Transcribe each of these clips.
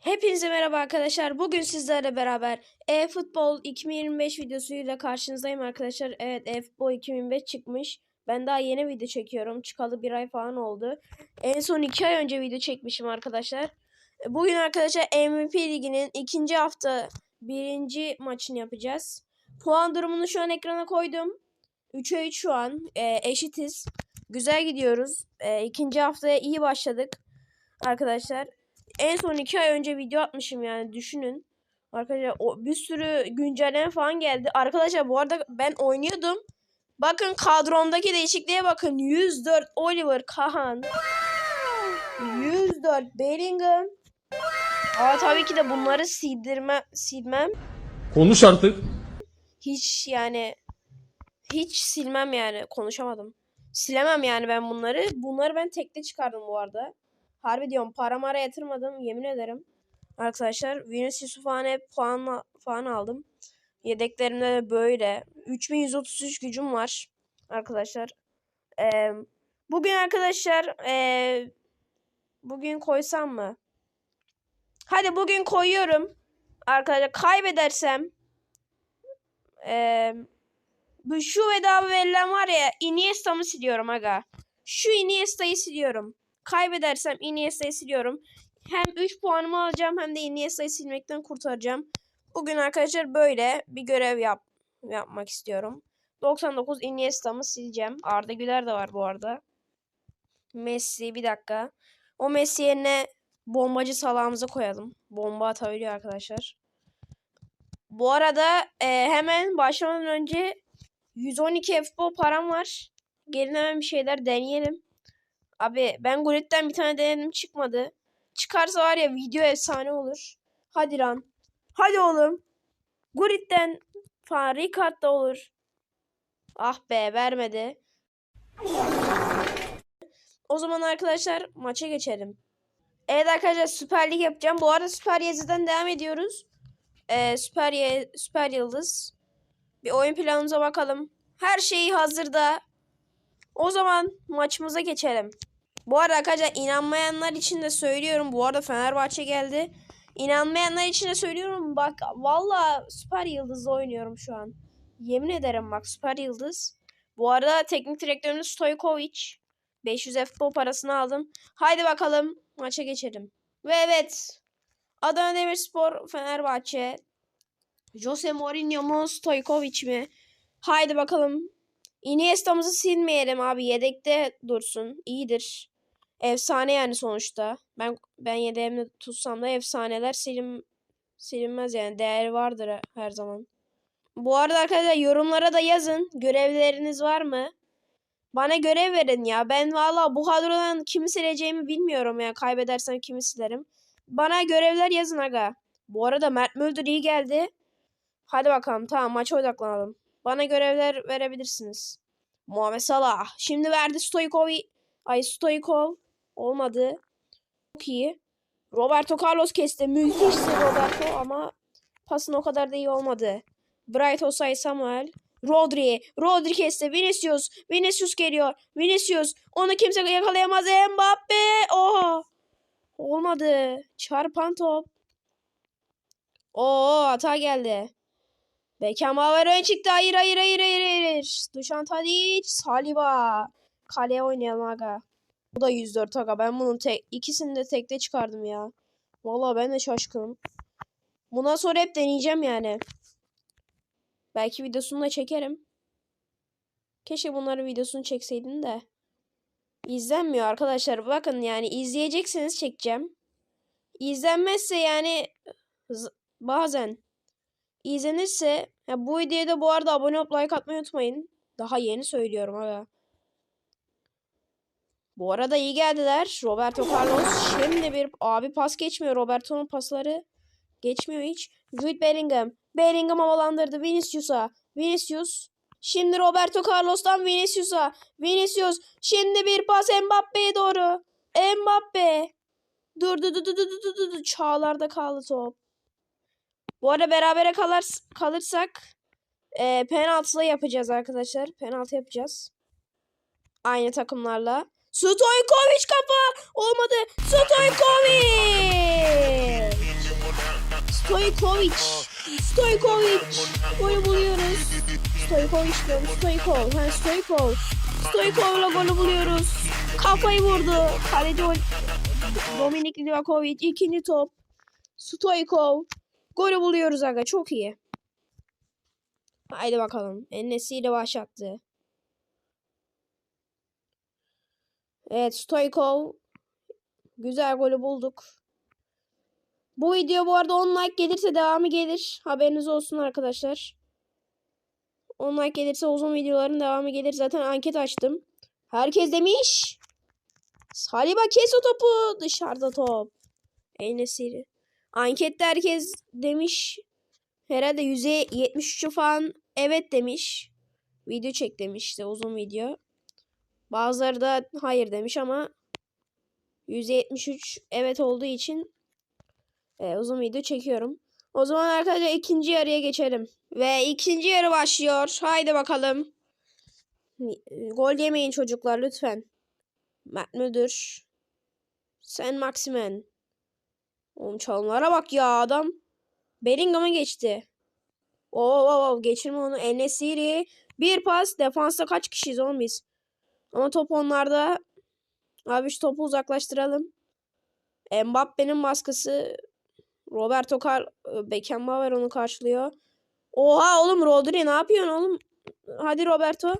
Hepinize merhaba arkadaşlar. Bugün sizlerle beraber e-futbol 2025 videosuyla karşınızdayım arkadaşlar. Evet e-futbol 2025 çıkmış. Ben daha yeni video çekiyorum. Çıkalı bir ay falan oldu. En son iki ay önce video çekmişim arkadaşlar. Bugün arkadaşlar MVP liginin ikinci hafta birinci maçını yapacağız. Puan durumunu şu an ekrana koydum. 3'e 3 şu an. E, eşitiz. Güzel gidiyoruz. E, ikinci haftaya iyi başladık. Arkadaşlar en son iki ay önce video atmışım yani düşünün. Arkadaşlar o bir sürü güncelleme falan geldi. Arkadaşlar bu arada ben oynuyordum. Bakın kadromdaki değişikliğe bakın. 104 Oliver Kahan. 104 Bellingham. Aa tabii ki de bunları sildirme, silmem. Konuş artık. Hiç yani hiç silmem yani konuşamadım. Silemem yani ben bunları. Bunları ben tekte çıkardım bu arada. Harbi diyorum para mara yatırmadım yemin ederim. Arkadaşlar Vinicius'u falan hep puan, falan aldım. Yedeklerimde de böyle. 3133 gücüm var. Arkadaşlar. Ee, bugün arkadaşlar ee, bugün koysam mı? Hadi bugün koyuyorum. Arkadaşlar kaybedersem ee, bu şu veda verilen var ya Iniesta'mı siliyorum aga. Şu Iniesta'yı siliyorum. Kaybedersem Iniesta'yı siliyorum. Hem 3 puanımı alacağım hem de Iniesta'yı silmekten kurtaracağım. Bugün arkadaşlar böyle bir görev yap yapmak istiyorum. 99 Iniesta'mı sileceğim. Arda Güler de var bu arada. Messi bir dakika. O Messi yerine bombacı salağımızı koyalım. Bomba atabiliyor arkadaşlar. Bu arada e, hemen başlamadan önce 112 futbol param var. Gelin hemen bir şeyler deneyelim. Abi ben Gulit'ten bir tane denedim çıkmadı. Çıkarsa var ya video efsane olur. Hadi lan. Hadi oğlum. Gulit'ten falan Ricard da olur. Ah be vermedi. O zaman arkadaşlar maça geçelim. Evet arkadaşlar Süper Lig yapacağım. Bu arada Süper Yazı'dan devam ediyoruz. Ee, Süper, Ye- Süper Yıldız. Bir oyun planımıza bakalım. Her şey hazırda. O zaman maçımıza geçelim. Bu arada arkadaşlar inanmayanlar için de söylüyorum. Bu arada Fenerbahçe geldi. İnanmayanlar için de söylüyorum. Bak valla Süper Yıldız'da oynuyorum şu an. Yemin ederim bak Süper Yıldız. Bu arada teknik direktörümüz Stojkovic. 500 futbol parasını aldım. Haydi bakalım maça geçelim. Ve evet. Adana Demirspor Fenerbahçe. Jose Mourinho mu Stojkovic mi? Haydi bakalım. Iniesta'mızı silmeyelim abi. Yedekte dursun. İyidir. Efsane yani sonuçta. Ben ben yedeğimde tutsam da efsaneler silim silinmez yani. Değeri vardır her zaman. Bu arada arkadaşlar yorumlara da yazın. Görevleriniz var mı? Bana görev verin ya. Ben valla bu kadrodan kimi sileceğimi bilmiyorum ya. Kaybedersem kimi silerim. Bana görevler yazın aga. Bu arada Mert Müldür iyi geldi. Hadi bakalım tamam maça odaklanalım. Bana görevler verebilirsiniz. Muhammed Salah. Şimdi verdi Stoikov'i. Ay Stoikov. Olmadı. Çok iyi. Roberto Carlos kesti. Müthişti Roberto ama pasın o kadar da iyi olmadı. Bright Osay Samuel. Rodri. Rodri kesti. Vinicius. Vinicius geliyor. Vinicius. Onu kimse yakalayamaz. Mbappe. Oha. Olmadı. Çarpan top. Oo hata geldi. Beckham Haver ön çıktı. Hayır hayır hayır hayır hayır. Dušan Tadić. Saliba. Kaleye oynayalım aga. Bu da 104 aga. Ben bunun tek, ikisini de tekte çıkardım ya. Vallahi ben de şaşkınım. Bundan sonra hep deneyeceğim yani. Belki videosunu da çekerim. Keşke bunların videosunu çekseydim de. İzlenmiyor arkadaşlar. Bakın yani izleyecekseniz çekeceğim. İzlenmezse yani bazen izlenirse ya bu videoya da bu arada abone olup like atmayı unutmayın. Daha yeni söylüyorum aga. Bu arada iyi geldiler. Roberto Carlos şimdi bir abi pas geçmiyor. Roberto'nun pasları geçmiyor hiç. Jude Bellingham. Bellingham havalandırdı Vinicius'a. Vinicius. Şimdi Roberto Carlos'tan Vinicius'a. Vinicius. Şimdi bir pas Mbappe'ye doğru. Mbappe. Dur dur dur dur dur. Çağlarda kaldı top. Bu arada berabere kalır, kalırsak e, penaltıla yapacağız arkadaşlar. Penaltı yapacağız. Aynı takımlarla. Stojkovic kafa. Olmadı. Stojkovic. Stojkovic. Stojkovic. Golü buluyoruz. Stojkovic diyorum. Stojkov. Ha Stojkov. Stojkov'la golü buluyoruz. Kafayı vurdu. Kaleci Ol- Dominik Livakovic. ikinci top. Stojkov. Golü buluyoruz aga. Çok iyi. Haydi bakalım. Ennesi ile başlattı. Evet Stoykov. Güzel golü bulduk. Bu video bu arada 10 like gelirse devamı gelir. Haberiniz olsun arkadaşlar. 10 like gelirse uzun videoların devamı gelir. Zaten anket açtım. Herkes demiş. Saliba kes o topu. Dışarıda top. Enesiri. Ankette herkes demiş. Herhalde %73'ü falan evet demiş. Video çek demiş işte uzun video. Bazıları da hayır demiş ama %73 evet olduğu için e, uzun video çekiyorum. O zaman arkadaşlar ikinci yarıya geçelim. Ve ikinci yarı başlıyor. Haydi bakalım. Gol yemeyin çocuklar lütfen. Mert Müdür. Sen Maximen. Oğlum çalımlara bak ya adam. Bellingham'a geçti. Oo, oo, oo, geçirme onu. Enesiri. Bir pas. Defansta kaç kişiyiz oğlum biz? Ama top onlarda. Abi şu topu uzaklaştıralım. Mbappe'nin baskısı. Roberto Car Beckenbauer onu karşılıyor. Oha oğlum Rodri ne yapıyorsun oğlum? Hadi Roberto.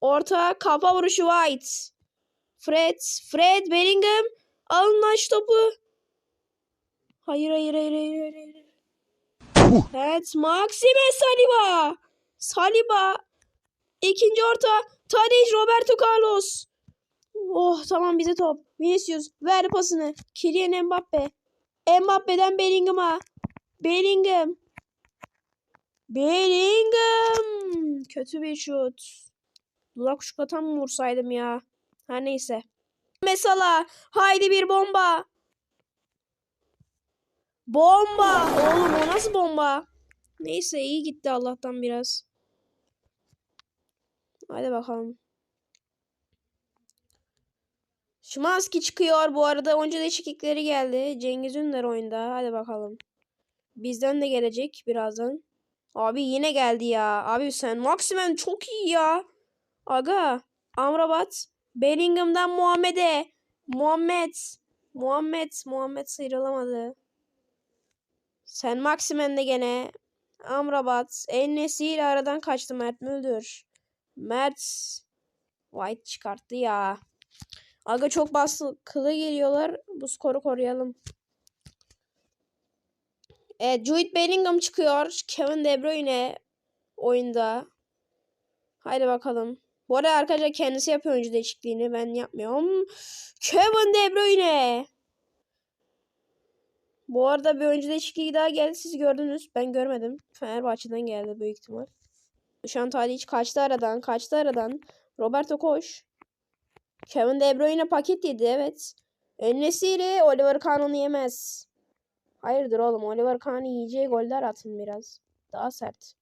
Orta kafa vuruşu White. Fred. Fred Bellingham. Alın lan şu topu. Hayır hayır hayır hayır hayır. hayır. Evet Maxime Saliba. Saliba. İkinci orta. Tadic Roberto Carlos. Oh tamam bize top. Vinicius ver pasını. Kylian Mbappe. Mbappe'den Bellingham'a. Bellingham. Bellingham. Kötü bir şut. Dudak şukatan mı vursaydım ya? Her neyse. Mesela haydi bir bomba. Bomba. Oğlum o nasıl bomba? Neyse iyi gitti Allah'tan biraz. Hadi bakalım. Şimanski çıkıyor. Bu arada oyuncu değişiklikleri geldi. Cengiz Ünder oyunda. Hadi bakalım. Bizden de gelecek birazdan. Abi yine geldi ya. Abi sen Maximen çok iyi ya. Aga. Amrabat. Bellingham'dan Muhammed'e. Muhammed. Muhammed. Muhammed sıyrılamadı. Sen Maximen de gene. Amrabat. El aradan kaçtı Mert Müldür. Mert. White çıkarttı ya. Aga çok baskılı geliyorlar. Bu skoru koruyalım. Evet Jude Bellingham çıkıyor. Kevin De Bruyne oyunda. Haydi bakalım. Bu arada arkadaşlar kendisi yapıyor oyuncu değişikliğini. Ben yapmıyorum. Kevin De Bruyne. Bu arada bir oyuncu değişikliği daha geldi. Siz gördünüz. Ben görmedim. Fenerbahçe'den geldi büyük ihtimal. Dušan Tadić kaçtı aradan. Kaçtı aradan. Roberto koş. Kevin De Bruyne paket yedi evet. Enesiri Oliver Kahn onu yemez. Hayırdır oğlum Oliver Kahn yiyeceği goller atın biraz. Daha sert.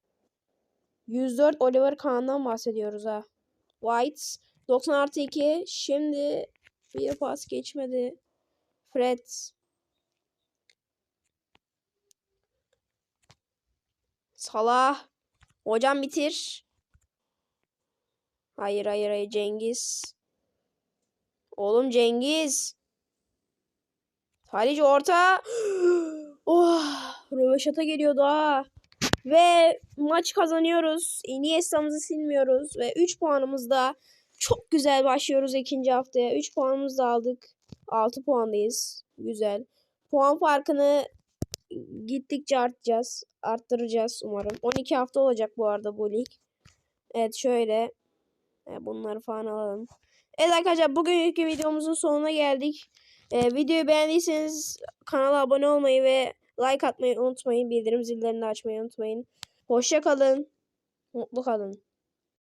104 Oliver Kahn'dan bahsediyoruz ha. White 90 artı 2. Şimdi bir pas geçmedi. Fred. Salah. Hocam bitir. Hayır hayır hayır Cengiz. Oğlum Cengiz. Talici orta. oh, röveşata geliyor daha. Ve maç kazanıyoruz. Iniesta'mızı silmiyoruz. Ve 3 puanımızda çok güzel başlıyoruz ikinci haftaya. 3 puanımızı da aldık. 6 puandayız. Güzel. Puan farkını gittikçe artacağız. Arttıracağız umarım. 12 hafta olacak bu arada bu lig. Evet şöyle. Bunları falan alalım. Evet arkadaşlar bugünkü videomuzun sonuna geldik. Ee, videoyu beğendiyseniz kanala abone olmayı ve like atmayı unutmayın. Bildirim zillerini açmayı unutmayın. Hoşça kalın. Mutlu kalın.